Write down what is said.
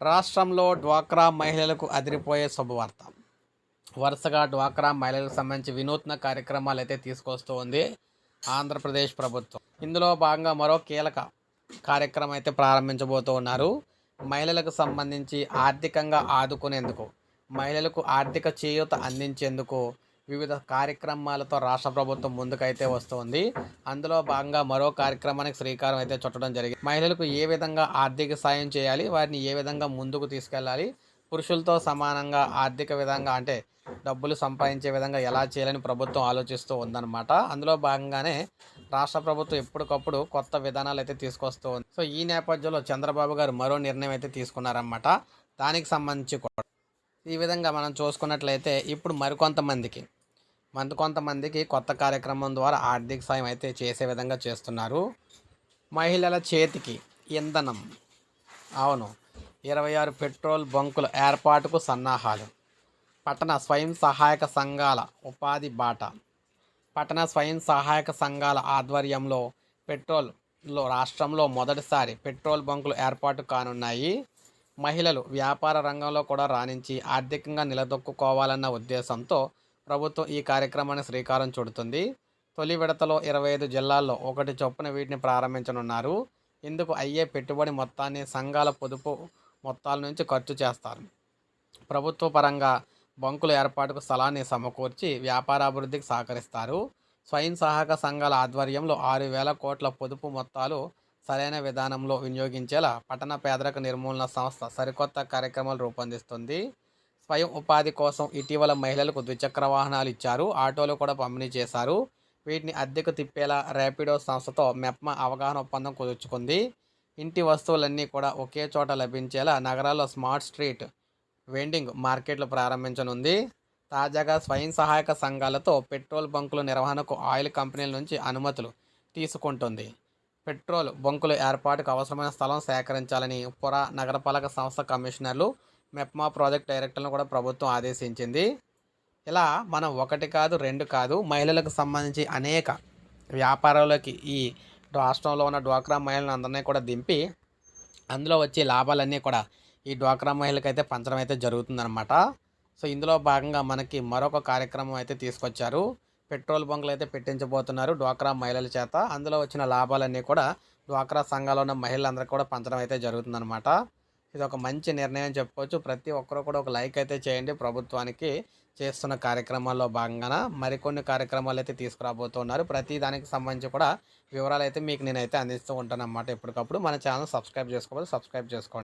రాష్ట్రంలో డ్వాక్రా మహిళలకు అదిరిపోయే శుభవార్త. వరుసగా డ్వాక్రా మహిళలకు సంబంధించి వినూత్న కార్యక్రమాలు అయితే తీసుకొస్తూ ఉంది ఆంధ్రప్రదేశ్ ప్రభుత్వం. ఇందులో భాగంగా మరో కీలక కార్యక్రమం అయితే ప్రారంభించబోతూ ఉన్నారు. మహిళలకు సంబంధించి ఆర్థికంగా ఆదుకునేందుకు మహిళలకు ఆర్థిక చేయూత అందించేందుకు వివిధ కార్యక్రమాలతో రాష్ట్ర ప్రభుత్వం ముందుకైతే వస్తుంది. అందులో భాగంగా మరో కార్యక్రమానికి శ్రీకారం అయితే చుట్టడం జరిగింది. మహిళలకు ఏ విధంగా ఆర్థిక సాయం చేయాలి? వారిని ఏ విధంగా ముందుకు తీసుకెళ్ళాలి? పురుషులతో సమానంగా ఆర్థిక విధంగా అంటే డబ్బులు సంపాదించే విధంగా ఎలా చేయాలని ప్రభుత్వం ఆలోచిస్తూ ఉందన్నమాట. అందులో భాగంగానే రాష్ట్ర ప్రభుత్వం ఎప్పటికప్పుడు కొత్త విధానాలు అయితే తీసుకొస్తూ ఉంది సో ఈ నేపథ్యంలో చంద్రబాబు గారు మరో నిర్ణయం అయితే తీసుకున్నారన్నమాట. దానికి సంబంధించి కూడా ఈ విధంగా మనం చూసుకున్నట్లయితే ఇప్పుడు మరికొంతమందికి మరి కొంతమందికి కొత్త కార్యక్రమం ద్వారా ఆర్థిక సాయం అయితే చేసే విధంగా చేస్తున్నారు. మహిళల చేతికి ఇంధనం. అవును. ఇరవై ఆరు పెట్రోల్ బంకుల ఏర్పాటుకు సన్నాహాలు. పట్టణ స్వయం సహాయక సంఘాల ఉపాధి బాట. పట్టణ స్వయం సహాయక సంఘాల ఆధ్వర్యంలో పెట్రోల్లో రాష్ట్రంలో మొదటిసారి పెట్రోల్ బంకులు ఏర్పాటు కానున్నాయి. మహిళలు వ్యాపార రంగంలో కూడా రాణించి ఆర్థికంగా నిలదొక్కుకోవాలన్న ఉద్దేశంతో ప్రభుత్వం ఈ కార్యక్రమాన్ని శ్రీకారం చుడుతుంది. తొలి విడతలో ఇరవై ఐదు జిల్లాల్లో ఒకటి చొప్పున వీటిని ప్రారంభించనున్నారు. ఇందుకు అయ్యే పెట్టుబడి మొత్తాన్ని సంఘాల పొదుపు మొత్తాల నుంచి ఖర్చు చేస్తారు. ప్రభుత్వ పరంగా బంకుల ఏర్పాటుకు స్థలాన్ని సమకూర్చి వ్యాపారాభివృద్ధికి సహకరిస్తారు. స్వయం సహాయక సంఘాల ఆధ్వర్యంలో ఆరు వేల కోట్ల పొదుపు మొత్తాలు సరైన విధానంలో వినియోగించేలా పట్టణ పేదరిక నిర్మూలన సంస్థ సరికొత్త కార్యక్రమాలు రూపొందిస్తుంది. స్వయం ఉపాధి కోసం ఇటీవల మహిళలకు ద్విచక్ర వాహనాలు ఇచ్చారు. ఆటోలు కూడా పంపిణీ చేశారు. వీటిని అద్దెకు తిప్పేలా ర్యాపిడో సంస్థతో మెప్మా అవగాహన ఒప్పందం కుదుర్చుకుంది. ఇంటి వస్తువులన్నీ కూడా ఒకే చోట లభించేలా నగరాల్లో స్మార్ట్ స్ట్రీట్ వెండింగ్ మార్కెట్లు ప్రారంభించనుంది. తాజాగా స్వయం సహాయక సంఘాలతో పెట్రోల్ బంకుల నిర్వహణకు ఆయిల్ కంపెనీల నుంచి అనుమతులు తీసుకుంటుంది. పెట్రోల్ బంకుల ఏర్పాటుకు అవసరమైన స్థలం సేకరించాలని పుర నగరపాలక సంస్థ కమిషనర్లు మెప్మా ప్రాజెక్ట్ డైరెక్టర్లను కూడా ప్రభుత్వం ఆదేశించింది. ఇలా మనం ఒకటి కాదు రెండు కాదు మహిళలకు సంబంధించి అనేక వ్యాపారాలకి ఈ రాష్ట్రంలో ఉన్న డ్వాక్రా మహిళలను అందరినీ కూడా దింపి అందులో వచ్చే లాభాలన్నీ కూడా ఈ డ్వాక్రా మహిళలకు అయితే పంచడం అయితే జరుగుతుందన్నమాట. సో ఇందులో భాగంగా మనకి మరొక కార్యక్రమం అయితే తీసుకొచ్చారు. పెట్రోల్ బంకులు అయితే పెట్టించబోతున్నారు డ్వాక్రా మహిళల చేత. అందులో వచ్చిన లాభాలన్నీ కూడా డ్వాక్రా సంఘాల్లో ఉన్న మహిళలందరికీ కూడా పంచడం అయితే జరుగుతుందన్నమాట. ఇది ఒక మంచి నిర్ణయం చెప్పుకోవచ్చు. ప్రతి ఒక్కరు కూడా ఒక లైక్ అయితే చేయండి. ప్రభుత్వానికి చేస్తున్న కార్యక్రమాల్లో భాగంగా మరికొన్ని కార్యక్రమాలు అయితే తీసుకురాబోతున్నారు. ప్రతి దానికి సంబంధించి కూడా వివరాలు అయితే మీకు నేనైతే అందిస్తూ ఉంటాను అన్నమాట ఎప్పటికప్పుడు. మన ఛానల్ సబ్స్క్రైబ్ చేసుకోవాలి. సబ్స్క్రైబ్ చేసుకోండి.